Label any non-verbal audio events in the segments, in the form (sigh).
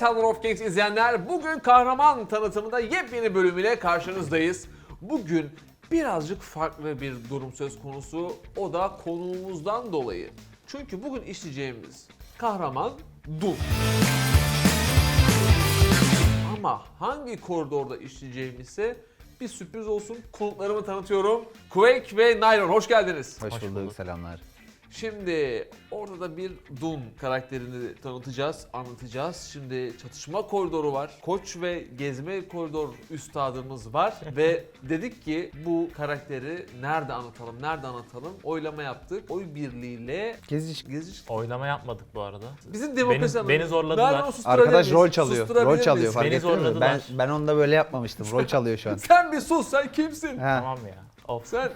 Thunder of Kings izleyenler bugün kahraman tanıtımında yepyeni bölümüyle karşınızdayız. Bugün birazcık farklı bir durum söz konusu. O da konuğumuzdan dolayı. Çünkü bugün işleyeceğimiz kahraman Doom. Ama hangi koridorda işleyeceğim ise bir sürpriz olsun. Konuklarımı tanıtıyorum. Quake ve Nyron hoş geldiniz. Hoş, bulduk. Selamlar. Şimdi orada da bir Doom karakterini tanıtacağız, anlatacağız. Şimdi çatışma koridoru var. Koç ve gezme koridor üstadımız var. (laughs) ve dedik ki bu karakteri nerede anlatalım, nerede anlatalım? Oylama yaptık. Oy birliğiyle Geziş. geziş... Oylama yapmadık bu arada. Bizim demokrasi Beni- beni zorladılar. Arkadaş rol çalıyor. Rol çalıyor fark Beni ettin mi? Ben, zorladılar. ben onda böyle yapmamıştım. Rol çalıyor şu an. (laughs) Sen bir sus, sen kimsin? Ha, Tamam ya. Of. Sen...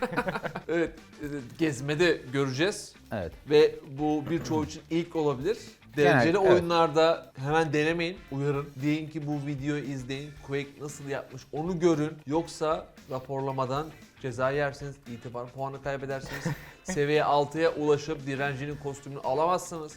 (laughs) evet, e, gezmede göreceğiz. evet. Ve bu birçoğu için ilk olabilir. Dereceli evet. oyunlarda hemen denemeyin, uyarın. Deyin ki bu videoyu izleyin, Quake nasıl yapmış onu görün. Yoksa raporlamadan ceza yersiniz, itibar puanı kaybedersiniz. (laughs) Seviye 6'ya ulaşıp direncinin kostümünü alamazsınız.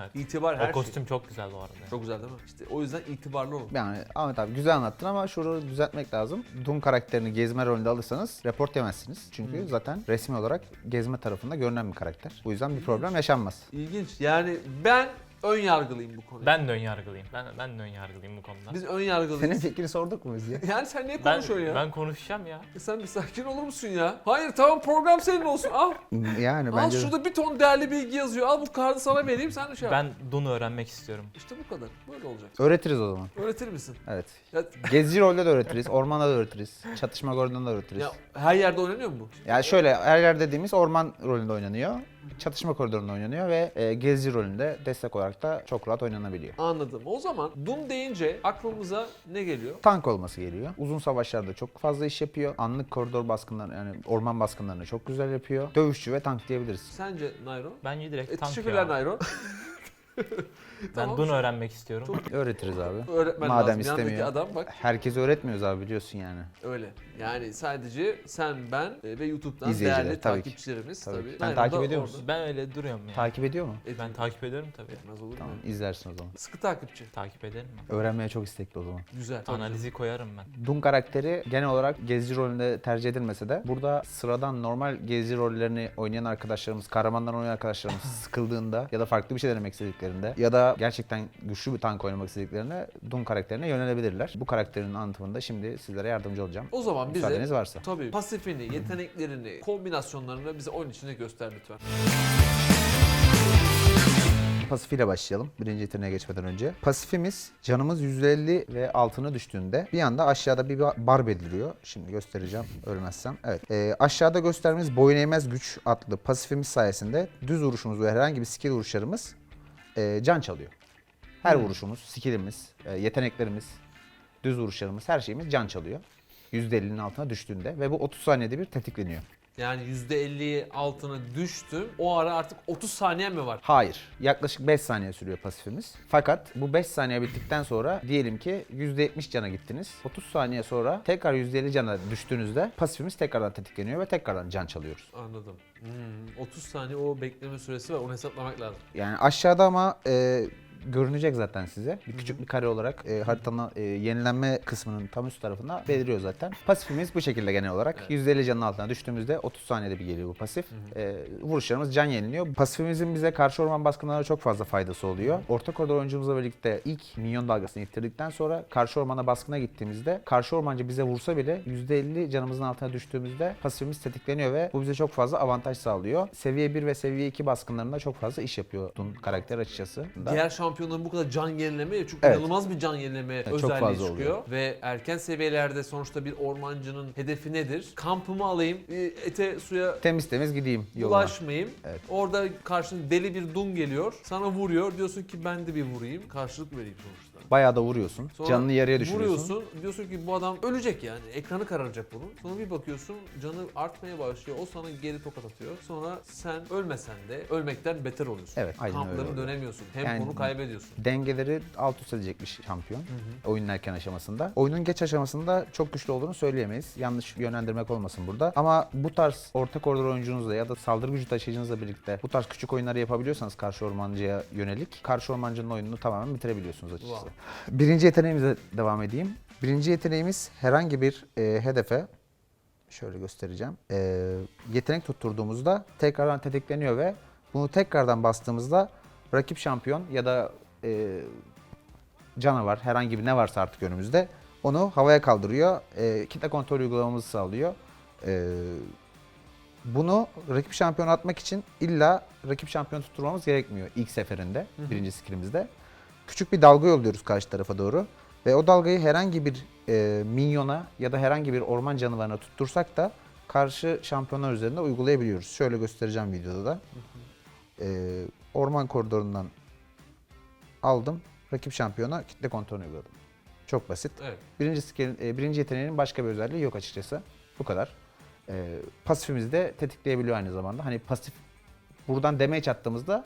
Evet. İtibar her o kostüm şey. çok güzel bu arada. Çok güzel değil mi? İşte o yüzden itibarlı olun. Yani Ahmet abi güzel anlattın ama şunu düzeltmek lazım. Doom karakterini gezme rolünde alırsanız report yemezsiniz. Çünkü zaten resmi olarak gezme tarafında görünen bir karakter. Bu yüzden bir problem yaşanmaz. İlginç. Yani ben ön yargılıyım bu konuda. Ben de ön yargılıyım. Ben ben de ön yargılıyım bu konuda. Biz ön yargılıyız. Senin fikrini sorduk mu biz ya? (laughs) Yani sen niye ben, konuşuyorsun ya? ben konuşacağım ya. E Sen bir sakin olur musun ya? Hayır tamam program senin olsun. Al. (laughs) Yani Al bence şurada bir ton değerli bilgi yazıyor. Al bu kartı sana vereyim sen de şey yap. Ben Dun'u öğrenmek istiyorum. İşte bu kadar. Böyle olacak. öğretiriz o zaman. Öğretir misin? Evet. Ya, Gezici rolde de öğretiriz, ormanda da öğretiriz, çatışma koridorunda da öğretiriz. ya her yerde oynanıyor mu bu? Yani şöyle her yer dediğimiz orman rolünde oynanıyor. Çatışma koridorunda oynanıyor ve e, gezici rolünde destek olarak da çok rahat oynanabiliyor. Anladım. O zaman Doom deyince aklımıza ne geliyor? Tank olması geliyor. Uzun savaşlarda çok fazla iş yapıyor. Anlık koridor baskınları yani orman baskınlarını çok güzel yapıyor. Dövüşçü ve tank diyebiliriz. Sence Nairo? Bence direkt E, tank teşekkürler ya. Nairo. (laughs) (laughs) Ben Tamam. Dun'u öğrenmek istiyorum. Öğretiriz abi. Öğretmen Madem lazım. Yanındaki istemiyor. adam bak Herkes öğretmiyoruz abi biliyorsun yani. öyle. Yani sadece sen, ben e, ve YouTube'dan İzleyiciler, değerli tabii ki. takipçilerimiz Tabii tabii. ki. Sen Nairo takip da ediyor orada. musun? Ben öyle duruyorum ya. Takip ediyor mu? Etmiyor. ben takip ediyorum tabii. Etmez olur mu? Tamam izlersin o zaman. Sıkı takipçi. Takip ederim ben. Öğrenmeye çok istekli o zaman. Güzel. Analizi koyarım ben. Doom karakteri genel olarak gezici rolünde tercih edilmese de burada sıradan normal gezici rollerini oynayan arkadaşlarımız, kahramanlar oynayan arkadaşlarımız (laughs) sıkıldığında ya da farklı bir şey denemek istediklerinde ya da gerçekten güçlü bir tank oynamak istediklerinde Doom karakterine yönelebilirler. Bu karakterin anlatımında şimdi sizlere yardımcı olacağım. O zaman bize Müsaadeniz varsa. tabii pasifini, yeteneklerini, kombinasyonlarını bize oyun içinde göster lütfen. Pasifiyle başlayalım birinci yeteneğe geçmeden önce. Pasifimiz canımız %50 ve altına düştüğünde bir anda aşağıda bir bar beliriyor. Şimdi göstereceğim ölmezsem. Evet. Ee, aşağıda gösterdiğimiz boyun eğmez güç adlı pasifimiz sayesinde düz vuruşumuz ve herhangi bir skill vuruşlarımız e, can çalıyor. Her vuruşumuz, skillimiz, e, yeteneklerimiz, düz vuruşlarımız her şeyimiz can çalıyor. %50'nin altına düştüğünde ve bu 30 saniyede bir tetikleniyor. Yani %50'yi altına düştüm. O ara artık 30 saniye mi var? Hayır. Yaklaşık 5 saniye sürüyor pasifimiz. Fakat bu 5 saniye bittikten sonra diyelim ki %70 cana gittiniz. 30 saniye sonra tekrar %50 cana düştüğünüzde pasifimiz tekrardan tetikleniyor ve tekrardan can çalıyoruz. Anladım. Hmm, 30 saniye o bekleme süresi var. Onu hesaplamak lazım. Yani aşağıda ama e, görünecek zaten size. Bir küçük bir kare olarak e, haritanın e, yenilenme kısmının tam üst tarafında beliriyor zaten. Pasifimiz bu şekilde genel olarak. %50 canın altına düştüğümüzde 30 saniyede bir geliyor bu pasif. E, vuruşlarımız can yeniliyor. Pasifimizin bize karşı orman baskınlarına çok fazla faydası oluyor. Orta koridor oyuncumuzla birlikte ilk minyon dalgasını ittirdikten sonra karşı ormana baskına gittiğimizde karşı ormancı bize vursa bile %50 canımızın altına düştüğümüzde pasifimiz tetikleniyor ve bu bize çok fazla avantaj sağlıyor. Seviye 1 ve seviye 2 baskınlarında çok fazla iş yapıyor Dun karakter açıkçası. Da- Diğer şampiyonların bu kadar can yenilemeye çünkü Evet. inanılmaz bir can yenileme çok özelliği fazla çıkıyor. oluyor. Ve erken seviyelerde sonuçta bir ormancının hedefi nedir? Kampımı alayım, e, ete suya Temiz temiz gideyim yoluma. ulaşmayayım. Evet. Orada karşına deli bir dun geliyor. Sana vuruyor. Diyorsun ki ben de bir vurayım. Karşılık vereyim sonuçta. Bayağı da vuruyorsun. Sonra Canını yarıya düşürüyorsun. Vuruyorsun, diyorsun ki bu adam ölecek yani. Ekranı kararacak bunun. Sonra bir bakıyorsun canı artmaya başlıyor. O sana geri tokat atıyor. Sonra sen ölmesen de ölmekten beter oluyorsun. Evet, aynen öyle Kampları oluyor. dönemiyorsun. Hem Yani- konu kaybediyorsun. dengeleri alt üst edecek bir şampiyon oyunun erken aşamasında. Oyunun geç aşamasında çok güçlü olduğunu söyleyemeyiz. Yanlış yönlendirmek olmasın burada. Ama bu tarz orta koridor oyuncunuzla ya da saldırı gücü taşıyıcınızla birlikte bu tarz küçük oyunları yapabiliyorsanız karşı ormancıya yönelik karşı ormancının oyununu tamamen bitirebiliyorsunuz açıkçası. Wow. Birinci yeteneğimize devam edeyim. Birinci yeteneğimiz herhangi bir e, hedefe şöyle göstereceğim. E, yetenek tutturduğumuzda tekrardan tetikleniyor ve bunu tekrardan bastığımızda rakip şampiyon ya da e, canavar herhangi bir ne varsa artık önümüzde onu havaya kaldırıyor. E, kitle kontrol uygulamamızı sağlıyor. E, bunu rakip şampiyon atmak için illa rakip şampiyon tutturmamız gerekmiyor ilk seferinde birinci skillimizde. Küçük bir dalga yolluyoruz karşı tarafa doğru ve o dalgayı herhangi bir e, minyona ya da herhangi bir orman canavarına tuttursak da karşı şampiyonlar üzerinde uygulayabiliyoruz. Şöyle göstereceğim videoda da. E, orman koridorundan aldım. Rakip şampiyona kitle kontrolünü uyguladım. Çok basit. Evet. Birinci, skill, e, birinci yeteneğinin başka bir özelliği yok açıkçası. Bu kadar. E, pasifimizi de tetikleyebiliyor aynı zamanda. Hani pasif buradan damage attığımızda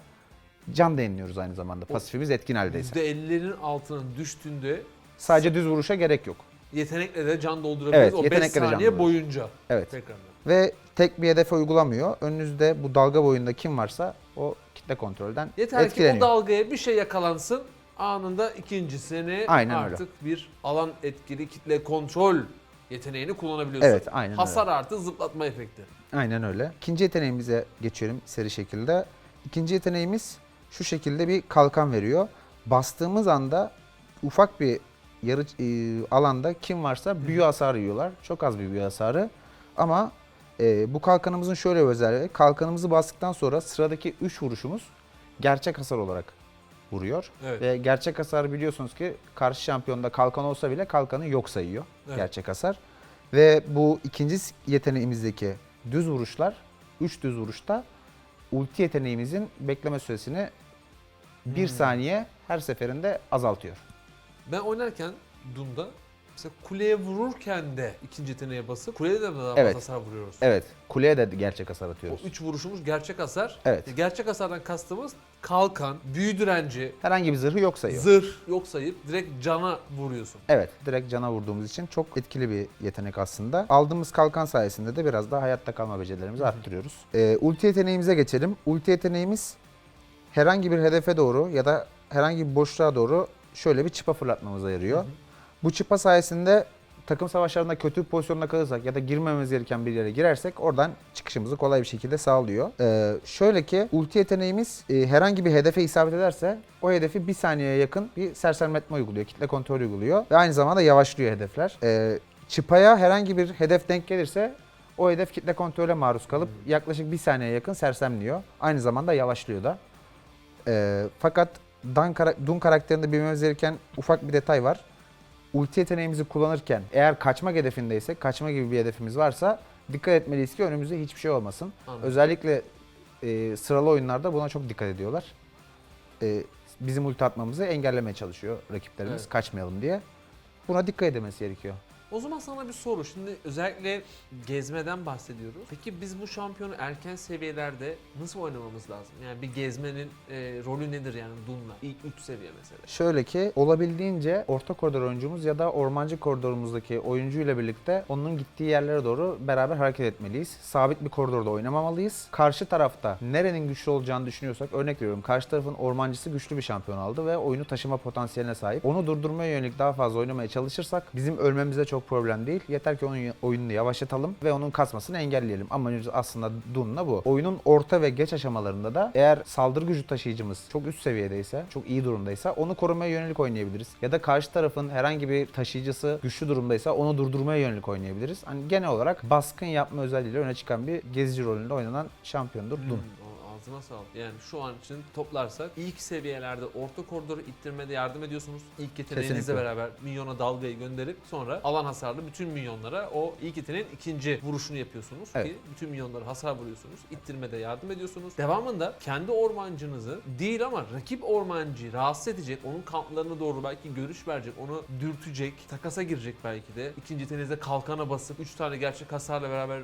can da aynı zamanda. Pasifimiz etkin haldeyse. %50'lerin altına düştüğünde Sadece düz vuruşa gerek yok. yetenekle de can doldurabiliriz Evet, o 5 yetenekle de can saniye doldururuz. boyunca. Evet. Tekrardan. Ve tek bir hedefe uygulamıyor. Önünüzde bu dalga boyunda kim varsa o kitle kontrolden Yeter ki o etkileniyor. dalgaya bir şey yakalansın anında ikincisini Aynen öyle. artık bir alan etkili kitle kontrol yeteneğini kullanabiliyorsun. Evet, aynen öyle. Hasar artı zıplatma efekti. Aynen öyle. İkinci yeteneğimize geçiyorum seri şekilde. İkinci yeteneğimiz şu şekilde bir kalkan veriyor. Bastığımız anda ufak bir yarı e, alanda kim varsa büyü hasarı yiyorlar. Çok az bir büyü hasarı. Ama e, bu kalkanımızın şöyle bir özelliği. Kalkanımızı bastıktan sonra sıradaki 3 vuruşumuz gerçek hasar olarak vuruyor. Evet. Ve gerçek hasar biliyorsunuz ki karşı şampiyonda kalkan olsa bile kalkanı yok sayıyor. Evet. Gerçek hasar. Ve bu ikinci yeteneğimizdeki düz vuruşlar, 3 düz vuruşta ulti yeteneğimizin bekleme süresini 1 Hmm. saniye her seferinde azaltıyor. Ben oynarken Doom'da mesela kuleye vururken de ikinci yeteneğe basıp kuleye de daha Evet. fazla hasar vuruyoruz. Evet, kuleye de gerçek hasar O atıyoruz. üç vuruşumuz gerçek hasar. Evet. E, Gerçek hasardan kastımız kalkan, büyü direnci, Herhangi bir zırhı yok sayıyor. zırh yok sayıp direkt cana vuruyorsun. Evet, direkt cana vurduğumuz için çok etkili bir yetenek aslında. Aldığımız kalkan sayesinde de biraz daha hayatta kalma becerilerimizi arttırıyoruz. Ee, ulti yeteneğimize geçelim. Ulti yeteneğimiz herhangi bir hedefe doğru ya da herhangi bir boşluğa doğru şöyle bir çıpa fırlatmamıza yarıyor. Bu çıpa sayesinde takım savaşlarında kötü bir pozisyonda kalırsak ya da girmememiz gereken bir yere girersek oradan çıkışımızı kolay bir şekilde sağlıyor. Ee, şöyle ki ulti yeteneğimiz e, herhangi bir hedefe isabet ederse o hedefi bir saniyeye yakın bir sersemletme uyguluyor, kitle kontrol uyguluyor ve aynı zamanda yavaşlıyor hedefler. Ee, çıpaya herhangi bir hedef denk gelirse o hedef kitle kontrole maruz kalıp yaklaşık bir saniyeye yakın sersemliyor. Aynı zamanda yavaşlıyor da. Ee, fakat Dan kara- Dun karakterinde bilmemiz gereken ufak bir detay var. Ulti yeteneğimizi kullanırken eğer kaçmak hedefindeysek, kaçma gibi bir hedefimiz varsa dikkat etmeliyiz ki önümüzde hiçbir şey olmasın. Anladım. Özellikle e, sıralı oyunlarda buna çok dikkat ediyorlar. E, bizim ulti atmamızı engellemeye çalışıyor rakiplerimiz Evet. kaçmayalım diye. Buna dikkat edilmesi gerekiyor. O zaman sana bir soru. Şimdi özellikle gezmeden bahsediyoruz. Peki biz bu şampiyonu erken seviyelerde nasıl oynamamız lazım? Yani bir gezmenin e, rolü nedir yani Doom'la? İlk 3 seviye mesela. Şöyle ki olabildiğince orta koridor oyuncumuz ya da ormancı koridorumuzdaki oyuncuyla birlikte onun gittiği yerlere doğru beraber hareket etmeliyiz. Sabit bir koridorda oynamamalıyız. Karşı tarafta nerenin güçlü olacağını düşünüyorsak örnek veriyorum karşı tarafın ormancısı güçlü bir şampiyon aldı ve oyunu taşıma potansiyeline sahip. Onu durdurmaya yönelik daha fazla oynamaya çalışırsak bizim ölmemize problem değil. Yeter ki onun oyununu yavaşlatalım ve onun kasmasını engelleyelim. Amacımız aslında Doom'la bu. Oyunun orta ve geç aşamalarında da eğer saldırı gücü taşıyıcımız çok üst seviyedeyse, çok iyi durumdaysa onu korumaya yönelik oynayabiliriz. Ya da karşı tarafın herhangi bir taşıyıcısı güçlü durumdaysa onu durdurmaya yönelik oynayabiliriz. Hani genel olarak baskın yapma özelliğiyle öne çıkan bir gezici rolünde oynanan şampiyondur Doom. Hmm, Ağzına sağlık. Yani şu an için toplarsak ilk seviyelerde orta koridoru ittirmede yardım ediyorsunuz. İlk yeteneğinizle Kesinlikle. beraber minyona dalgayı gönderip sonra alan hasarlı bütün minyonlara o ilk yeteneğin ikinci vuruşunu yapıyorsunuz Evet. ki bütün minyonlara hasar vuruyorsunuz. İttirmede yardım ediyorsunuz. Devamında kendi ormancınızı değil ama rakip ormancıyı rahatsız edecek, onun kamplarına doğru belki görüş verecek, onu dürtecek, takasa girecek belki de. İkinci yeteneğinizde kalkana basıp 3 tane gerçek hasarla beraber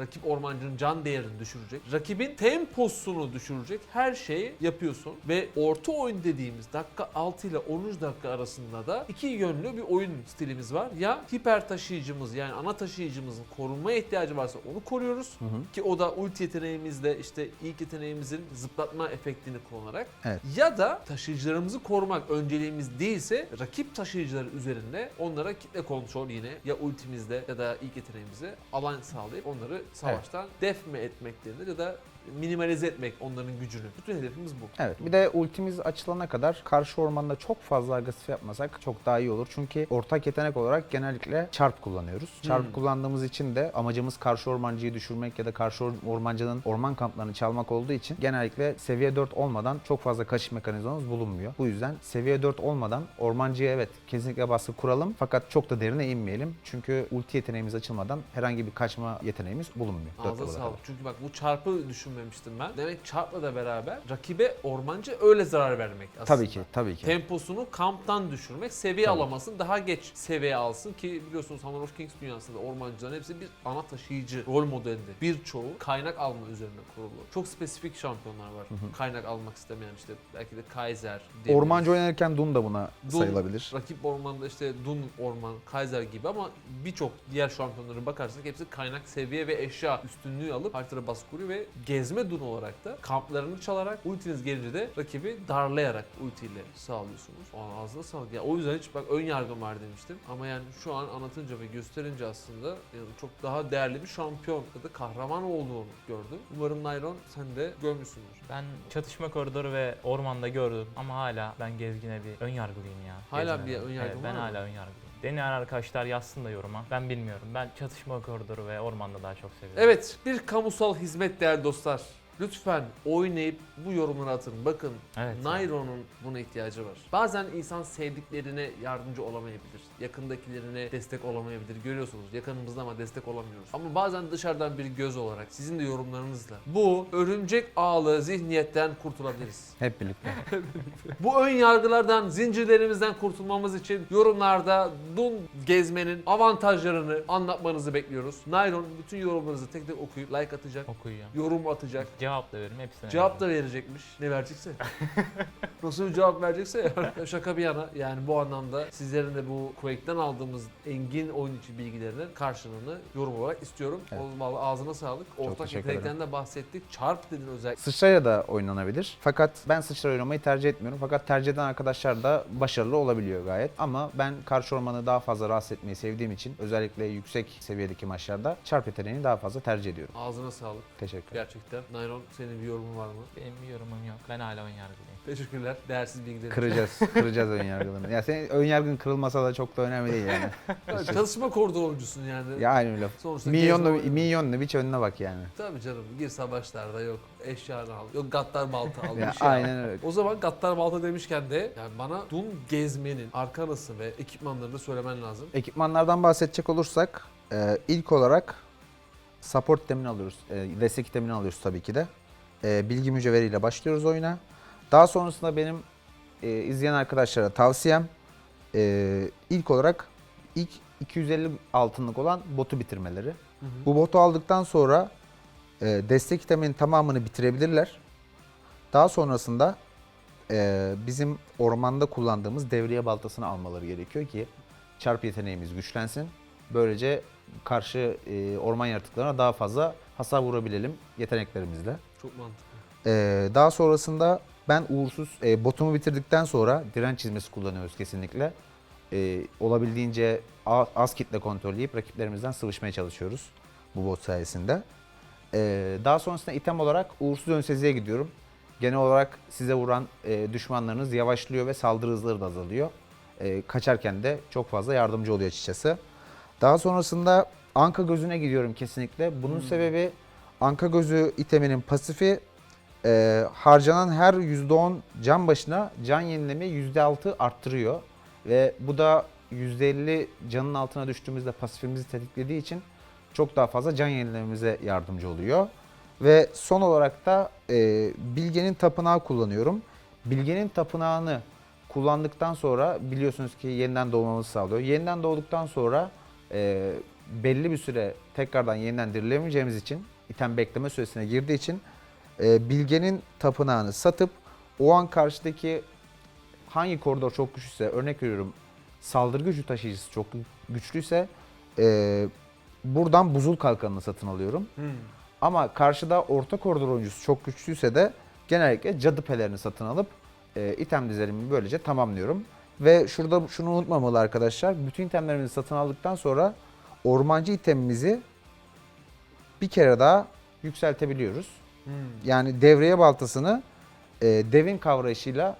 rakip ormancının can değerini düşürecek. Rakibin temposunu düşürecek her şeyi yapıyorsun. Ve orta oyun dediğimiz dakika 6 ile 13 dakika arasında da iki yönlü bir oyun stilimiz var. Ya hiper taşıyıcımız yani ana taşıyıcımızın korunmaya ihtiyacı varsa onu koruyoruz. Ki o da ulti yeteneğimizle işte ilk yeteneğimizin zıplatma efektini kullanarak. Evet. Ya da taşıyıcılarımızı korumak önceliğimiz değilse rakip taşıyıcıları üzerinde onlara kitle kontrol yine ya ultimizde ya da ilk yeteneğimize alan sağlayıp onları savaştan def mi etmek denir ya da minimalize etmek onların gücünü. Bütün hedefimiz bu. Evet. Bir de ultimiz açılana kadar karşı ormanda çok fazla agresif yapmasak çok daha iyi olur. Çünkü ortak yetenek olarak genellikle çarp kullanıyoruz. Çarp Hmm. kullandığımız için de amacımız karşı ormancıyı düşürmek ya da karşı or- ormancının orman kamplarını çalmak olduğu için genellikle seviye 4 olmadan çok fazla kaçış mekanizmamız bulunmuyor. Bu yüzden seviye 4 olmadan ormancıya evet kesinlikle baskı kuralım fakat çok da derine inmeyelim. Çünkü ulti yeteneğimiz açılmadan herhangi bir kaçma yeteneğimiz bulunmuyor. dört Ağza level'a sağlık. Çünkü bak bu çarpı düşünmemiştim ben. Demek çarpla da beraber rakibe ormancı öyle zarar vermek aslında. Tabii ki, tabii ki. Temposunu kamptan düşürmek, seviye Tabii. alamasın, daha geç seviye alsın ki biliyorsunuz Hammer of Kings dünyasında ormancıların hepsi bir ana taşıyıcı rol modelinde. Birçoğu kaynak alma üzerine kurulu. Çok spesifik şampiyonlar var. Kaynak almak istemeyen işte belki de Kaiser, Demir, Ormancı oynanırken Dun da buna Dun, sayılabilir. Rakip ormanda işte Dun orman, Kaiser gibi ama birçok diğer şampiyonlara bakarsak hepsi kaynak seviye ve eşya üstünlüğü alıp haritada baskı kuruyor ve gezme Dun olarak da kamplarını çalarak ultiniz gelince de rakibi darlayarak ultiyle sağlıyorsunuz. Aa, ağzına sağlık. Ya o yüzden hiç bak ön yargım var demiştim. Ama yani şu an anlatınca ve gösterince aslında yani çok daha değerli bir şampiyon ya da kahraman olduğunu gördüm. Umarım Nayron sen de görmüşsündür. Ben çatışma koridoru ve ormanda gördüm ama hala ben gezgine bir ön yargılıyım ya. Hala Gezgine. bir ön yargın evet, ben var mı? hala ön yargılıyım. Deneyen arkadaşlar yazsın da yoruma. Ben bilmiyorum. Ben çatışma koridoru ve ormanda daha çok seviyorum. Evet, bir kamusal hizmet değerli dostlar. Lütfen oynayıp bu yorumları atın. Bakın Evet. Nairo'nun buna ihtiyacı var. Bazen insan sevdiklerine yardımcı olamayabilir. Yakındakilerine destek olamayabilir. Görüyorsunuz yakınımızda ama destek olamıyoruz. Ama bazen dışarıdan bir göz olarak sizin de yorumlarınızla bu örümcek ağlı zihniyetten kurtulabiliriz. (laughs) Hep birlikte. bu ön yargılardan, zincirlerimizden kurtulmamız için yorumlarda Dun gezmenin avantajlarını anlatmanızı bekliyoruz. Nairon bütün yorumlarınızı tek tek okuyup like atacak, Okuyacağım. yorum atacak. Cevap da veririm hepsine. Cevap da verecekmiş. Ne verecekse. (laughs) Nasıl bir cevap verecekse. (laughs) Şaka bir yana yani bu anlamda sizlerin de bu Quake'den aldığımız engin oyun içi bilgilerinin karşılığını yorum olarak istiyorum. Evet. Ağzına sağlık. Ortak teşekkür yetenekten de bahsettik. Çarp dedin özellikle. Sıçrayla da oynanabilir. Fakat ben sıçra oynamayı tercih etmiyorum. Fakat tercih eden arkadaşlar da başarılı olabiliyor gayet. Ama ben karşı ormanı daha fazla rahatsız etmeyi sevdiğim için özellikle yüksek seviyedeki maçlarda çarp yeteneğini daha fazla tercih ediyorum. Ağzına sağlık. Teşekkür Gerçekten. Nayron senin bir yorumun var mı? Benim bir yorumum yok. Ben hala ön yargılıyım. Teşekkürler. Değersiz bilgiler. Kıracağız. Kıracağız ön yargılarını. Ya senin ön yargın kırılmasa da çok da önemli değil yani. Evet, Çalışma koridor oyuncusun yani. ya aynı öyle. Sonuçta Milyonla, gezme oyunu. milyonla bir önüne bak yani. Tabii canım. Gir savaşlarda yok. Eşyanı al. Yok gattar balta al. Ya, şey al. aynen öyle. O zaman Gattar Balta demişken de yani bana Dun gezmenin arkanası ve ekipmanlarını söylemen lazım. Ekipmanlardan bahsedecek olursak e, ilk olarak support itemini alıyoruz. E, destek itemini alıyoruz tabii ki de. E, bilgi mücevheriyle başlıyoruz oyuna. Daha sonrasında benim e, izleyen arkadaşlara tavsiyem e, ilk olarak ilk 250 altınlık olan botu bitirmeleri. Bu botu aldıktan sonra e, destek iteminin tamamını bitirebilirler. Daha sonrasında e, bizim ormanda kullandığımız devriye baltasını almaları gerekiyor ki çarp yeteneğimiz güçlensin. Böylece karşı e, orman yaratıklarına daha fazla hasar vurabilelim yeteneklerimizle. Çok mantıklı. Ee, daha sonrasında ben uğursuz e, botumu bitirdikten sonra direnç çizmesi kullanıyoruz kesinlikle. Ee, olabildiğince a- az kitle kontrolleyip rakiplerimizden sıvışmaya çalışıyoruz bu bot sayesinde. Ee, daha sonrasında item olarak uğursuz ön seziye gidiyorum. Genel olarak size vuran e, düşmanlarınız yavaşlıyor ve saldırı hızları da azalıyor. Ee, kaçarken de çok fazla yardımcı oluyor açıkçası. Daha sonrasında Anka gözüne gidiyorum kesinlikle. Bunun sebebi Anka gözü iteminin pasifi e, harcanan her %10 can başına can yenilemeyi %6 arttırıyor. Ve bu da %50 canın altına düştüğümüzde pasifimizi tetiklediği için çok daha fazla can yenilememize yardımcı oluyor. Ve son olarak da e, Bilge'nin tapınağı kullanıyorum. Bilge'nin tapınağını kullandıktan sonra biliyorsunuz ki yeniden doğmamızı sağlıyor. Yeniden doğduktan sonra e, belli bir süre tekrardan yeniden dirilemeyeceğimiz için item bekleme süresine girdiği için e, Bilge'nin tapınağını satıp o an karşıdaki hangi koridor çok güçlüyse örnek veriyorum saldırı gücü taşıyıcısı çok güçlüyse e, buradan buzul kalkanını satın alıyorum. Hmm. Ama karşıda orta koridor oyuncusu çok güçlüyse de genellikle cadı pelerini satın alıp e, item dizilimimi böylece tamamlıyorum. Ve şurada şunu unutmamalı arkadaşlar. Bütün itemlerimizi satın aldıktan sonra ormancı itemimizi bir kere daha yükseltebiliyoruz. Hmm. Yani devreye baltasını e, devin kavrayışıyla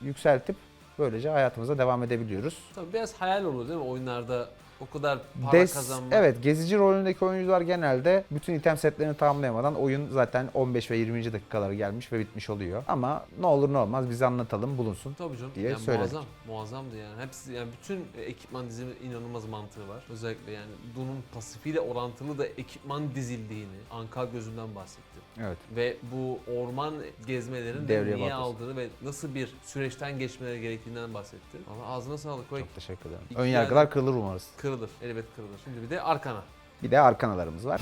yükseltip böylece hayatımıza devam edebiliyoruz. Tabii biraz hayal olur değil mi oyunlarda o kadar para Des- kazanmak. Evet, gezici rolündeki oyuncular genelde bütün item setlerini tamamlayamadan oyun zaten 15 ve 20. dakikalara gelmiş ve bitmiş oluyor. Ama ne olur ne olmaz bize anlatalım, bulunsun. Tabii canım. diye yani söyledik. muazzam. Muazzamdı yani. Hepsi yani bütün ekipman dizimi inanılmaz mantığı var. Özellikle yani Dun'un pasifiyle orantılı da ekipman dizildiğini, Ankal gözünden bahsetti. Evet. Ve bu orman gezmelerin de Devreye niye batması. aldığını ve nasıl bir süreçten geçmeleri gerektiğinden bahsetti. Valla ağzına sağlık. Çok teşekkür ederim. İki Ön yargılar kırılır umarız. Kırılır. Elbet kırılır. Şimdi bir de arkana. Bir de arkanalarımız var.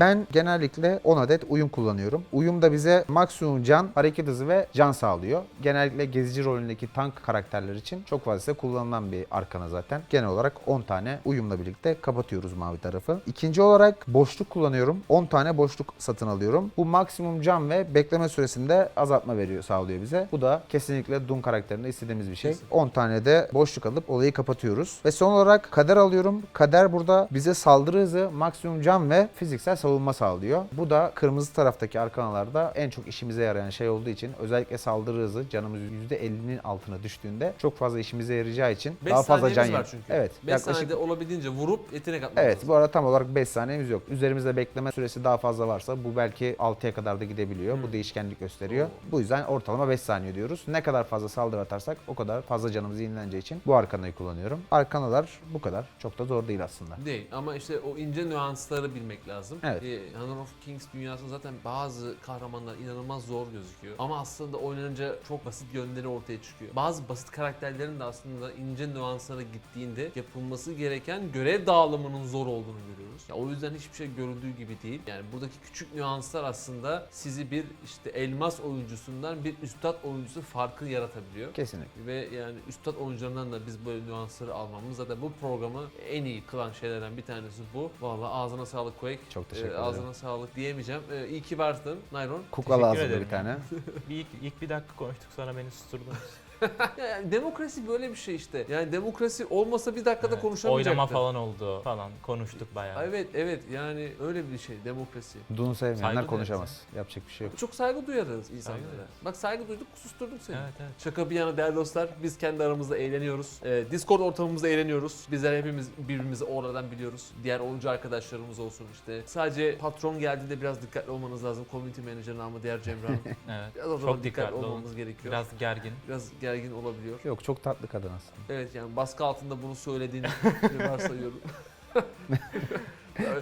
Ben genellikle 10 adet uyum kullanıyorum. Uyum da bize maksimum can, hareket hızı ve can sağlıyor. Genellikle gezici rolündeki tank karakterler için çok fazla kullanılan bir arkana zaten. Genel olarak 10 tane uyumla birlikte kapatıyoruz mavi tarafı. İkinci olarak boşluk kullanıyorum. 10 tane boşluk satın alıyorum. Bu maksimum can ve bekleme süresinde azaltma veriyor, sağlıyor bize. Bu da kesinlikle Doom karakterinde istediğimiz bir şey. Kesin. 10 tane de boşluk alıp olayı kapatıyoruz. Ve son olarak kader alıyorum. Kader burada bize saldırı hızı, maksimum can ve fiziksel savunma sağlıyor. Bu da kırmızı taraftaki arkanalarda en çok işimize yarayan şey olduğu için özellikle saldırı hızı canımız %50'nin altına düştüğünde çok fazla işimize yarayacağı için 5 daha fazla can var çünkü. Evet. 5 yaklaşık saniyede olabildiğince vurup yetenek atmak Evet lazım. bu arada tam olarak 5 saniyemiz yok. Üzerimizde bekleme süresi daha fazla varsa bu belki 6'ya kadar da gidebiliyor. Hmm. Bu değişkenlik gösteriyor. Oo. Bu yüzden ortalama 5 saniye diyoruz. Ne kadar fazla saldırı atarsak o kadar fazla canımız yenileneceği için bu arkanayı kullanıyorum. Arkanalar bu kadar. Çok da zor değil aslında. Değil ama işte o ince nüansları bilmek lazım. Evet. Ee, Honor of Kings dünyasında zaten bazı kahramanlar inanılmaz zor gözüküyor. Ama aslında oynanınca çok basit yönleri ortaya çıkıyor. Bazı basit karakterlerin de aslında ince nüanslara gittiğinde yapılması gereken görev dağılımının zor olduğunu görüyoruz. Ya o yüzden hiçbir şey görüldüğü gibi değil. Yani buradaki küçük nüanslar aslında sizi bir işte elmas oyuncusundan bir üstad oyuncusu farkı yaratabiliyor. Kesinlikle. Ve yani üstad oyuncularından da biz böyle nüansları almamız zaten bu programı en iyi kılan şeylerden bir tanesi bu. Vallahi ağzına sağlık Quake. Çok teşekkür Ee, ederim. ağzına sağlık diyemeyeceğim. Ee, iyi ki varsın Nayron. Kukla Teşekkür lazımdı ederim (laughs) bir tane. Bir ilk, ilk bir dakika konuştuk sonra beni susturdunuz. (laughs) Ya yani demokrasi böyle bir şey işte. Yani demokrasi olmasa bir dakikada Evet, konuşamayacaktı. Oynama falan oldu falan konuştuk bayağı. Evet evet yani öyle bir şey demokrasi. Dunu sevmeyenler Saygı konuşamaz. Yapacak bir şey yok. Çok saygı duyarız insanlara. Saygı. Bak saygı duyduk susturduk seni. Evet evet. Şaka bir yana değerli dostlar biz kendi aramızda eğleniyoruz. Ee, Discord ortamımızda eğleniyoruz. Bizler hepimiz birbirimizi oradan biliyoruz. Diğer oyuncu arkadaşlarımız olsun işte. Sadece patron geldiğinde biraz dikkatli olmanız lazım. Community Manager namı diğer Cemre Hanım. (laughs) evet. Biraz orada Çok dikkatli dikkatli olun. olmamız gerekiyor. Biraz, Biraz gergin. Gergin olabiliyor. Yok çok tatlı kadın aslında. Evet yani baskı altında bunu söylediğini (laughs) varsayıyorum.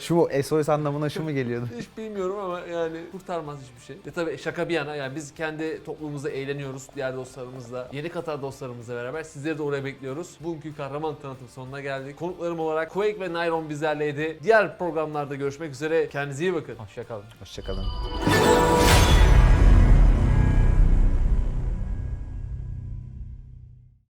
Şu mu SOS anlamına şu mu geliyordu? Hiç bilmiyorum ama yani kurtarmaz hiçbir şey. E tabi şaka bir yana yani biz kendi toplumumuzda eğleniyoruz diğer dostlarımızla. Yeni Katar dostlarımızla beraber sizleri de oraya bekliyoruz. Bugünkü kahraman tanıtım sonuna geldik. Konuklarım olarak Quake ve Nyron bizlerleydi. Diğer programlarda görüşmek üzere. Kendinize iyi bakın. Hoşçakalın. Hoşçakalın.